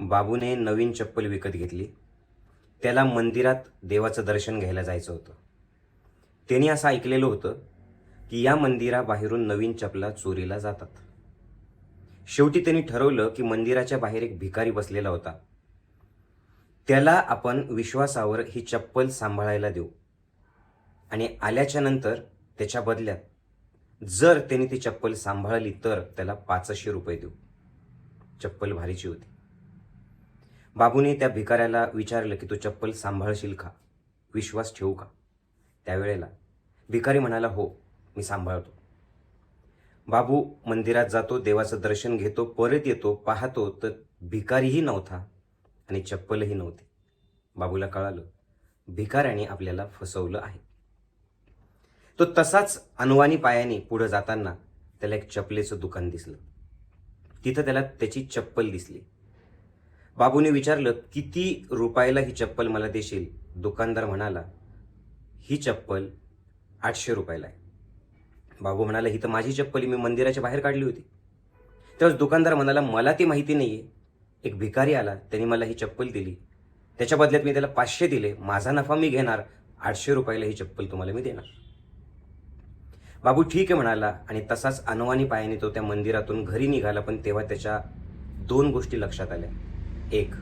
बाबूने नवीन चप्पल विकत घेतली. त्याला मंदिरात देवाचं दर्शन घ्यायला जायचं होतं. त्याने असं ऐकलेलं होतं की या मंदिराबाहेरून नवीन चपला चोरीला जातात. शेवटी त्यांनी ठरवलं की मंदिराच्या बाहेर एक भिकारी बसलेला होता. त्याला आपण विश्वासावर ही चप्पल सांभाळायला देऊ. आणि आल्याच्यानंतर त्याच्या बदल्यात जर त्याने ती चप्पल सांभाळली तर त्याला पाचशे रुपये देऊ. चप्पल भारीची होती. बाबूने त्या भिकाऱ्याला विचारलं की तू चप्पल सांभाळशील का? विश्वास ठेवू का? त्यावेळेला भिकारी म्हणाला हो मी सांभाळतो. बाबू मंदिरात जातो देवाचं दर्शन घेतो परत येतो पाहतो तर भिकारीही नव्हता आणि चप्पलही नव्हती. बाबूला कळालं भिकाऱ्याने आपल्याला फसवलं आहे. तो तसाच अनवानी पायाने पुढं जाताना त्याला एक चपलेचं दुकान दिसलं. तिथं त्याला त्याची चप्पल दिसली. बाबूने विचारलं किती रुपयाला ही चप्पल मला देशील? दुकानदार म्हणाला ही चप्पल आठशे रुपयाला आहे. बाबू म्हणाला ही तर माझी चप्पल मी मंदिराच्या बाहेर काढली होती. तेव्हा दुकानदार म्हणाला मला ती माहिती नाही आहे एक भिकारी आला त्याने मला ही चप्पल दिली. त्याच्या बदल्यात मी त्याला पाचशे दिले. माझा नफा मी घेणार. आठशे रुपयाला ही चप्पल तुम्हाला मी देणार. बाबू ठीक आहे म्हणाला आणि तसाच अनवानी पायाने तो त्या मंदिरातून घरी निघाला पण तेव्हा त्याच्या दोन गोष्टी लक्षात आल्या. एक.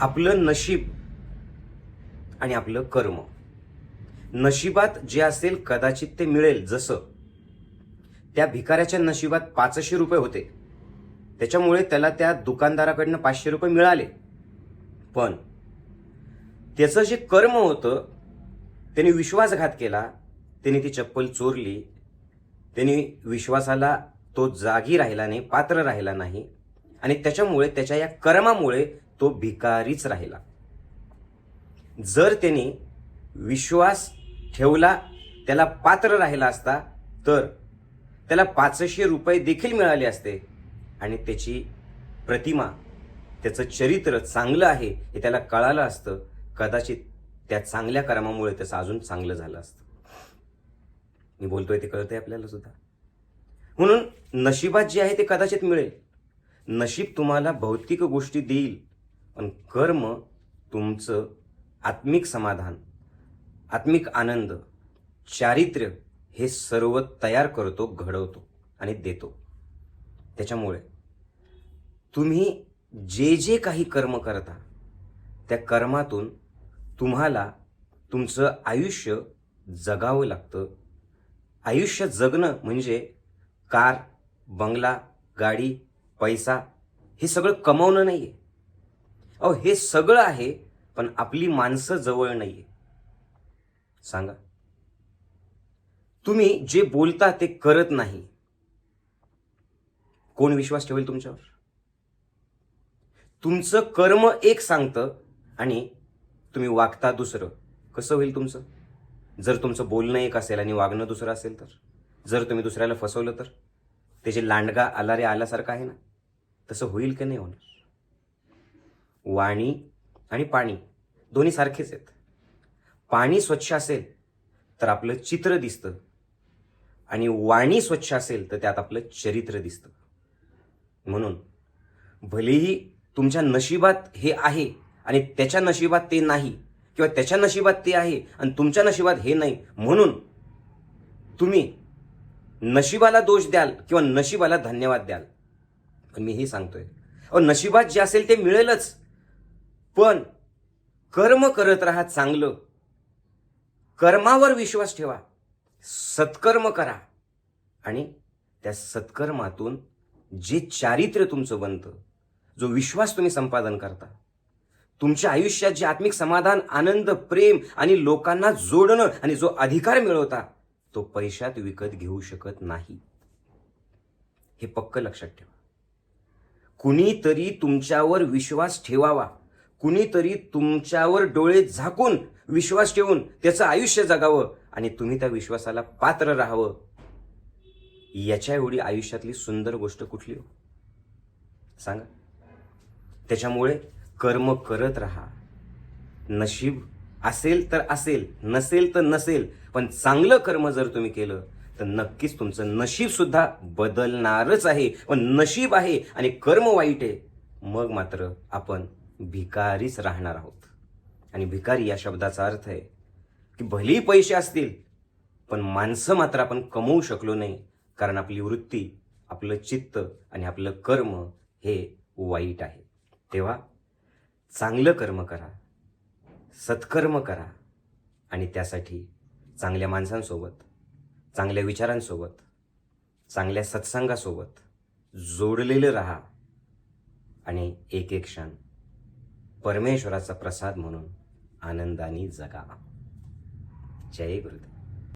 आपलं नशीब आणि आपलं कर्म. नशिबात जे असेल कदाचित ते मिळेल जसं. त्या भिकाऱ्याच्या नशिबात पाचशे रुपये होते. त्याच्यामुळे त्याला त्या दुकानदाराकडनं पाचशे रुपये मिळाले. पण त्याचं जे कर्म होतं त्याने विश्वासघात केला त्याने ती चप्पल चोरली त्याने विश्वासाला तो जागी राहिला नाही पात्र राहिला नाही आणि त्याच्यामुळे त्याच्या या कर्मामुळे तो भिकारीच राहिला. जर त्याने विश्वास ठेवला त्याला पात्र राहिला असता तर त्याला पाचशे रुपये देखील मिळाले असते. आणि त्याची प्रतिमा त्याचं चरित्र चांगलं आहे हे त्याला कळालं असतं. कदाचित त्या चांगल्या कर्मामुळे त्याचं अजून चांगलं झालं असतं. मी बोलतोय ते कळतंय आपल्याला सुद्धा. म्हणून नशिबात जे आहे ते कदाचित मिळेल. नशीब तुम्हाला भौतिक गोष्टी देईल पण कर्म तुमचं आत्मिक समाधान आत्मिक आनंद चारित्र्य हे सर्व तयार करतो घडवतो आणि देतो. त्याच्यामुळे तुम्ही जे जे काही कर्म करता त्या कर्मातून तुम्हाला तुमचं आयुष्य जगावं लागतं. आयुष्य जगणं म्हणजे कार बंगला गाडी पैसा हे सगळं कमवणं नाही आहे अहो हे सगळं आहे पण आपली माणसं जवळ नाही आहे सांगा. तुम्ही जे बोलता ते करत नाही. कोण विश्वास ठेवेल तुमच्यावर? तुमचं कर्म एक सांगतं आणि तुम्ही वागता दुसरं. कसं होईल तुमचं? जर तुमचं बोलणं एक असेल आणि वागणं दुसरं असेल तर? जर तुम्ही दुसऱ्याला फसवलं तर? त्याचे लांडगा आला रे आल्यासारखं आहे ना? तसं होईल की नाही होणार? वाणी आणि पाणी दोन्ही सारखेच आहेत. पाणी स्वच्छ असेल तर आपलं चित्र दिसतं आणि वाणी स्वच्छ असेल तर त्यात आपलं चरित्र दिसतं. म्हणून भलेही तुमच्या नशिबात हे आहे आणि त्याच्या नशिबात ते नाही किंवा त्याच्या नशिबात ते आहे आणि तुमच्या नशिबात हे नाही म्हणून तुम्ही नशिबाला दोष द्याल किंवा नशिबाला धन्यवाद द्याल. मी हे सांगतोय. अहो नशिबात जे असेल ते मिळेलच. पण कर्म करत राहा चांगलं. कर्मावर विश्वास ठेवा. सत्कर्म करा. आणि त्या सत्कर्मातून जे चारित्र्य तुमचं बनतं जो विश्वास तुम्ही संपादन करता तुमच्या आयुष्यात जे आत्मिक समाधान आनंद प्रेम आणि लोकांना जोडणं आणि जो अधिकार मिळवता तो पैशात विकत घेऊ शकत नाही. हे पक्क लक्षात ठेवा. कुणीतरी तुमच्यावर विश्वास ठेवावा. कुणीतरी तुमच्यावर डोळे झाकून विश्वास ठेवून त्याचं आयुष्य जगावं आणि तुम्ही त्या विश्वासाला पात्र राहावं. याच्या एवढी आयुष्यातली सुंदर गोष्ट कुठली हो? सांगा. त्याच्यामुळे कर्म करत राहा. नशीब असेल तर असेल नसेल तर नसेल पण चांगलं कर्म जर तुम्ही केलं तर नक्कीच तुमचं नशीब सुद्धा बदलणारच आहे. पण नशीब आहे आणि कर्म वाईट आहे. मग मात्र आपण भिकारीच राहणार आहोत. आणि भिकारी या शब्दाचा अर्थ आहे की भलेही पैसे असतील पण माणसं मात्र आपण कमवू शकलो नाही. कारण आपली वृत्ती आपलं चित्त आणि आपलं कर्म हे वाईट आहे. तेव्हा चांगलं कर्म करा सत्कर्म करा आणि त्यासाठी चांगल्या माणसांसोबत चांगल्या विचारांसोबत चांगल्या सत्संगासोबत जोडलेलं राहा आणि एक एक क्षण परमेश्वराचा प्रसाद म्हणून आनंदाने जगा. जय गुरुदेव.